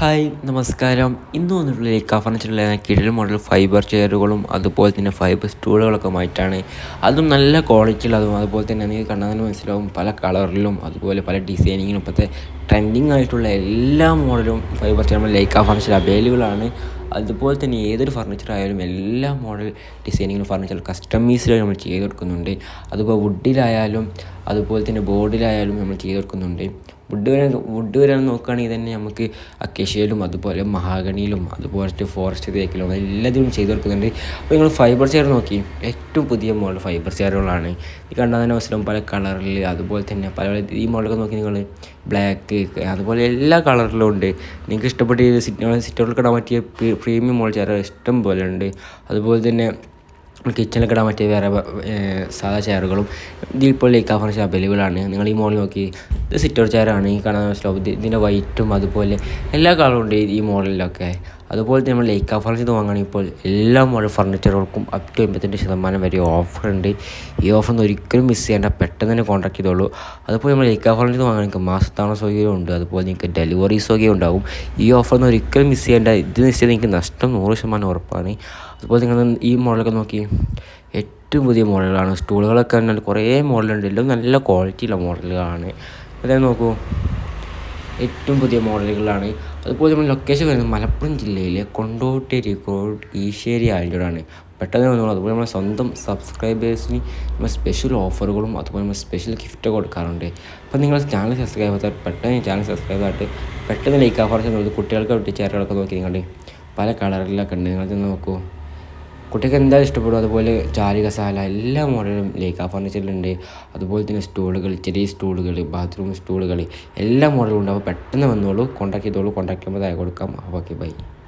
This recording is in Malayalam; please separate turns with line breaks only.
ഹായ് നമസ്കാരം. ഇന്ന് വന്നിട്ടുള്ള ഫർണിച്ചറിലെ കിടിൽ മോഡൽ ഫൈബർ ചെയറുകളും അതുപോലെ തന്നെ ഫൈബർ സ്റ്റൂളുകളൊക്കെ ആയിട്ടാണ് അതും നല്ല ക്വാളിറ്റിയുള്ളതും അതുപോലെ തന്നെ നിങ്ങൾക്ക് കണ്ടാൽ തന്നെ മനസ്സിലാവും പല കളറിലും അതുപോലെ പല ഡിസൈനിങ്ങിലും ഇപ്പോഴത്തെ ട്രെൻഡിങ് ആയിട്ടുള്ള എല്ലാ മോഡലും fibre chair like furniture available ആണ്. അതുപോലെ തന്നെ ഏതൊരു ഫർണിച്ചർ ആയാലും എല്ലാ മോഡൽ ഡിസൈനിങ്ങിലും ഫർണിച്ചർ കസ്റ്റമൈസ്ഡ് നമ്മൾ ചെയ്ത് കൊടുക്കുന്നുണ്ട് അതുപോലെ വുഡിലായാലും അതുപോലെ തന്നെ ബോർഡിലായാലും നമ്മൾ ചെയ്ത് കൊടുക്കുന്നുണ്ട് വുഡ് വരെ വുഡ് വരെ നോക്കുകയാണെങ്കിൽ തന്നെ നമുക്ക് അക്കേഷ്യയിലും അതുപോലെ മഹാഗണിയിലും അതുപോലത്തെ ഫോറസ്റ്റ് തേക്കിലും എല്ലാത്തിലും ചെയ്ത് കൊടുക്കുന്നുണ്ട് അപ്പോൾ നിങ്ങൾ ഫൈബർ ചെയർ നോക്കി. ഏറ്റവും പുതിയ മോഡൽ ഫൈബർ ചെയറുകളാണ് ഈ കണ്ടാൽ തന്നെ മനസ്സിലാവും പല കളറിൽ അതുപോലെ തന്നെ പല പല ഈ മോഡലൊക്കെ നോക്കി നിങ്ങൾ ബ്ലാക്ക് അതുപോലെ എല്ലാ കളറിലും ഉണ്ട്. നിങ്ങൾക്ക് ഇഷ്ടപ്പെട്ട സിറ്റ് സിറ്റുകൾക്ക് ഇടാൻ പറ്റിയ പ്രീമിയം മോഡൽ ചെയർ ഇഷ്ടം പോലെ ഉണ്ട്. അതുപോലെ തന്നെ കിച്ചണിലൊക്കെ ഇടാൻ പറ്റിയ വേറെ സാധാ ചെയറുകളും ഇതിപ്പോൾ ലേക്കാ ഫർണിച്ചർ അവൈലബിൾ ആണ് നിങ്ങൾ ഈ മോൾ നോക്കി ഇത് സിറ്റ് ചെയറാണ് ഈ കാണാൻ മനസ്സിലാവും ഇതിന്റെ വൈറ്റും അതുപോലെ എല്ലാ കളറും ഉണ്ട് ഈ മോഡലിലൊക്കെ അതുപോലെ നമ്മൾ ലേക്കാ ഫർണിച്ചർ വാങ്ങുകയാണെങ്കിൽ ഇപ്പോൾ എല്ലാ മോഡൽ ഫർണിച്ചറുകൾക്കും അപ് ടു എൺപത്തിരണ്ട് ശതമാനം വരെ ഓഫർ ഉണ്ട്. ഈ ഓഫർ ഒന്നും ഒരിക്കലും മിസ് ചെയ്യേണ്ട പെട്ടെന്ന് തന്നെ കോൺടാക്ട് ചെയ്തോളൂ. അതുപോലെ നമ്മൾ ലേക്കാ ഫർണിച്ചർ വാങ്ങുകയാണെങ്കിൽ മാസത്താണ സൗകര്യം ഉണ്ട്. അതുപോലെ നിങ്ങൾക്ക് ഡെലിവറി സൗകര്യം ഉണ്ടാവും. ഈ ഓഫർ ഒന്നും ഒരിക്കലും മിസ് ചെയ്യേണ്ട ഇത് നിശ്ചയം നിങ്ങൾക്ക് നഷ്ടം നൂറ് ശതമാനം ഉറപ്പാണ്. അതുപോലെ നിങ്ങൾ ഈ മോഡലൊക്കെ നോക്കി. ഏറ്റവും പുതിയ മോഡലുകളാണ് സ്റ്റൂളുകളൊക്കെ തന്നെ കുറേ മോഡലുണ്ട്. എല്ലാം നല്ല ക്വാളിറ്റിയുള്ള മോഡലുകളാണ്. അതായത് നോക്കൂ ഏറ്റവും പുതിയ മോഡലുകളാണ്. അതുപോലെ നമ്മൾ ലൊക്കേഷൻ വരുന്നത് മലപ്പുറം ജില്ലയിലെ കൊണ്ടോട്ടേരി കോഡ് ഈശ്ശേരി ആയതുകൊണ്ടാണ് പെട്ടെന്ന് വന്നോളൂ. അതുപോലെ നമ്മുടെ സ്വന്തം സബ്സ്ക്രൈബേഴ്സിന് നമ്മൾ സ്പെഷ്യൽ ഓഫറുകളും അതുപോലെ നമ്മൾ സ്പെഷ്യൽ ഗിഫ്റ്റൊക്കെ കൊടുക്കാറുണ്ട്. അപ്പോൾ നിങ്ങൾ ചാനൽ സബ്സ്ക്രൈബ് ചെയ്താൽ പെട്ടെന്ന് ചാനൽ സബ്സ്ക്രൈബ് ആയിട്ട് പെട്ടെന്ന് ലൈക്ക് ആഫാർച്ച് കുട്ടികൾക്ക് ടീച്ചറുകളൊക്കെ നോക്കി നിങ്ങളുടെ പല കളറിലൊക്കെ ഉണ്ട് നിങ്ങൾ നോക്കൂ. കുട്ടിക്ക് എന്തായാലും ഇഷ്ടപ്പെടും അതുപോലെ ചാരി കസാല എല്ലാ മോഡലും ലേക്കാ ഫർണിച്ചറിലുണ്ട് അതുപോലെ തന്നെ സ്റ്റൂളുകൾ ചെറിയ സ്റ്റൂളുകൾ ബാത്റൂം സ്റ്റൂളുകൾ എല്ലാ മോഡലും ഉണ്ട്. അപ്പോൾ പെട്ടെന്ന് വന്നോളൂ കോൺടാക്ട് ചെയ്തോളൂ കോൺടാക്ട് ചെയ്യുമ്പോൾ കൊടുക്കാം ഓക്കെ ബൈ